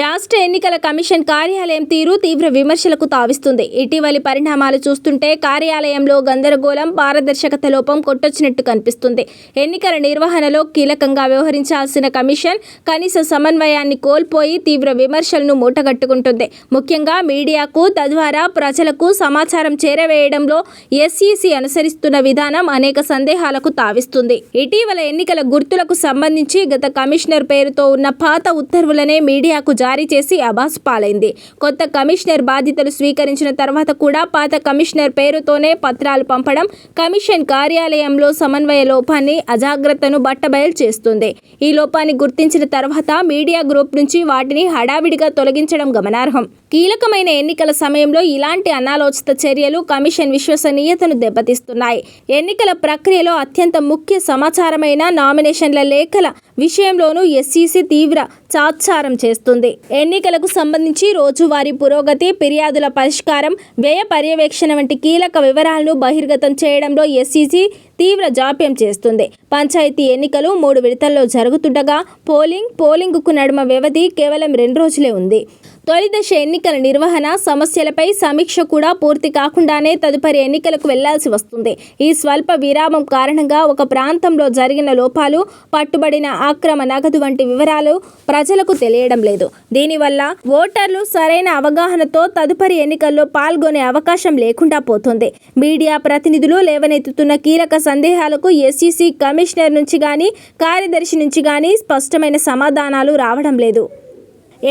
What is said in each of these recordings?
రాష్ట్ర ఎన్నికల కమిషన్ కార్యాలయం తీరు తీవ్ర విమర్శలకు తావిస్తుంది. ఇటీవలి పరిణామాలు చూస్తుంటే కార్యాలయంలో గందరగోళం పారదర్శకత లోపం కొట్టొచ్చినట్టు కనిపిస్తుంది. ఎన్నికల నిర్వహణలో కీలకంగా వ్యవహరించాల్సిన కమిషన్ కనీస సమన్వయాన్ని కోల్పోయి తీవ్ర విమర్శలను మూటగట్టుకుంటుంది. ముఖ్యంగా మీడియాకు తద్వారా ప్రజలకు సమాచారం చేరవేయడంలో ఎస్ఈసి అనుసరిస్తున్న విధానం అనేక సందేహాలకు తావిస్తుంది. ఇటీవల ఎన్నికల గుర్తులకు సంబంధించి గత కమిషనర్ పేరుతో ఉన్న పాత ఉత్తర్వులనే మీడియాకు జారీ చేసి అబాస్ పాలైంది. కొత్త కమిషనర్ బాధ్యతలు స్వీకరించిన తర్వాత కూడా పాత కమిషనర్ పేరుతోనే పత్రాలు పంపడం కమిషన్ కార్యాలయంలో సమన్వయ లోపాన్ని అజాగ్రత్తను బట్టబయలు చేస్తుంది. ఈ లోపాన్ని గుర్తించిన తర్వాత మీడియా గ్రూప్ నుంచి వాటిని హడావిడిగా తొలగించడం గమనార్హం. కీలకమైన ఎన్నికల సమయంలో ఇలాంటి అనాలోచిత చర్యలు కమిషన్ విశ్వసనీయతను దెబ్బతీస్తున్నాయి. ఎన్నికల ప్రక్రియలో అత్యంత ముఖ్య సమాచారమైన నామినేషన్ల లేఖల విషయంలోనూ ఎస్సీసీ తీవ్ర తాత్సారం చేస్తుంది. ఎన్నికలకు సంబంధించి రోజువారీ పురోగతి ఫిర్యాదుల పరిష్కారం వ్యయ పర్యవేక్షణ వంటి కీలక వివరాలను బహిర్గతం చేయడంలో ఎస్సీసీ తీవ్ర జాప్యం చేస్తుంది. పంచాయతీ ఎన్నికలు మూడు విడతల్లో జరుగుతుండగా పోలింగ్ పోలింగ్కు నడుమ వ్యవధి కేవలం రెండు రోజులే ఉంది. తొలి దశ ఎన్నికల నిర్వహణ సమస్యలపై సమీక్ష కూడా పూర్తి కాకుండానే తదుపరి ఎన్నికలకు వెళ్ళాల్సి వస్తుంది. ఈ స్వల్ప విరామం కారణంగా ఒక ప్రాంతంలో జరిగిన లోపాలు పట్టుబడిన ఆక్రమ నగదు వంటి వివరాలు ప్రజలకు తెలియడం లేదు. దీనివల్ల ఓటర్లు సరైన అవగాహనతో తదుపరి ఎన్నికల్లో పాల్గొనే అవకాశం లేకుండా పోతుంది. మీడియా ప్రతినిధులు లేవనెత్తుతున్న కీలక సందేహాలకు ఎస్సీసీ కమిషనర్ నుంచి కానీ కార్యదర్శి నుంచి కానీ స్పష్టమైన సమాధానాలు రావడం లేదు.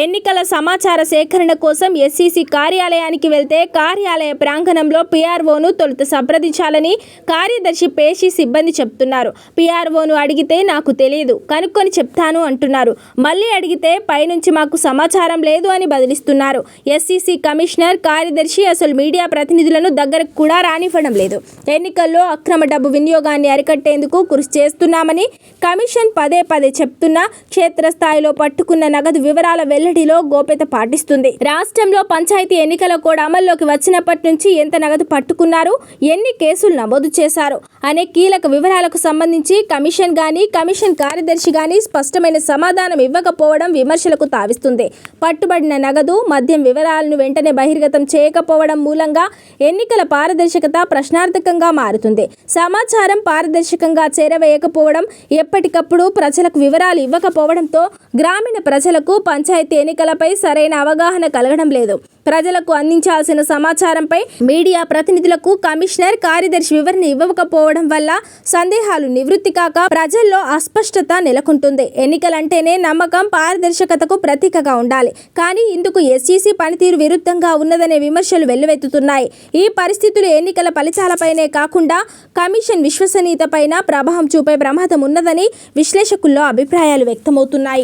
ఎన్నికల సమాచార సేకరణ కోసం ఎస్సీసీ కార్యాలయానికి వెళ్తే కార్యాలయ ప్రాంగణంలో పీఆర్ఓను తొలుత సంప్రదించాలని కార్యదర్శి పేషి సిబ్బంది చెప్తున్నారు. పీఆర్ఓను అడిగితే నాకు తెలియదు కనుక్కొని చెప్తాను అంటున్నారు. మళ్ళీ అడిగితే పైనుంచి మాకు సమాచారం లేదు అని బదిలిస్తున్నారు. ఎస్సీసీ కమిషనర్ కార్యదర్శి అసలు మీడియా ప్రతినిధులను దగ్గరకు కూడా రానివ్వడం లేదు. ఎన్నికల్లో అక్రమ డబ్బు వినియోగాన్ని అరికట్టేందుకు కృషి చేస్తున్నామని కమిషన్ పదే పదే చెప్తున్నా క్షేత్రస్థాయిలో పట్టుకున్న నగదు వివరాల వెల్లడిలో గోప్యత పాటిస్తుంది. రాష్ట్రంలో పంచాయతీ ఎన్నికల కోడ్ అమల్లోకి వచ్చినప్పటి నుంచి ఎంత నగదు పట్టుకున్నారు ఎన్ని కేసులు నమోదు చేశారు అనే కీలక వివరాలకు సంబంధించి కమిషన్ గాని కమిషన్ కార్యదర్శి గాని స్పష్టమైన సమాధానం ఇవ్వకపోవడం విమర్శలకు తావిస్తుంది. పట్టుబడిన నగదు మద్యం వివరాలను వెంటనే బహిర్గతం చేయకపోవడం మూలంగా ఎన్నికల పారదర్శకత ప్రశ్నార్థకంగా మారుతుంది. సమాచారం పారదర్శకంగా చేరవేయకపోవడం ఎప్పటికప్పుడు ప్రజలకు వివరాలు ఇవ్వకపోవడంతో గ్రామీణ ప్రజలకు పంచాయతీ ఎన్నికలపై సరైన అవగాహన కలగడం లేదు. ప్రజలకు అందించాల్సిన సమాచారంపై మీడియా ప్రతినిధులకు కమిషనర్ కార్యదర్శి వివరణ ఇవ్వకపోవడం వల్ల సందేహాలు నివృత్తి కాక ప్రజల్లో అస్పష్టత నెలకొంటుంది. ఎన్నికలంటేనే నమ్మకం పారదర్శకతకు ప్రతీకగా ఉండాలి. కానీ ఇందుకు ఎస్ఈసీ పనితీరు విరుద్ధంగా ఉన్నదనే విమర్శలు వెల్లువెత్తుతున్నాయి. ఈ పరిస్థితులు ఎన్నికల ఫలితాలపైనే కాకుండా కమిషన్ విశ్వసనీయతపైన ప్రభావం చూపే ప్రమాదం ఉన్నదని విశ్లేషకుల్లో అభిప్రాయాలు వ్యక్తమవుతున్నాయి.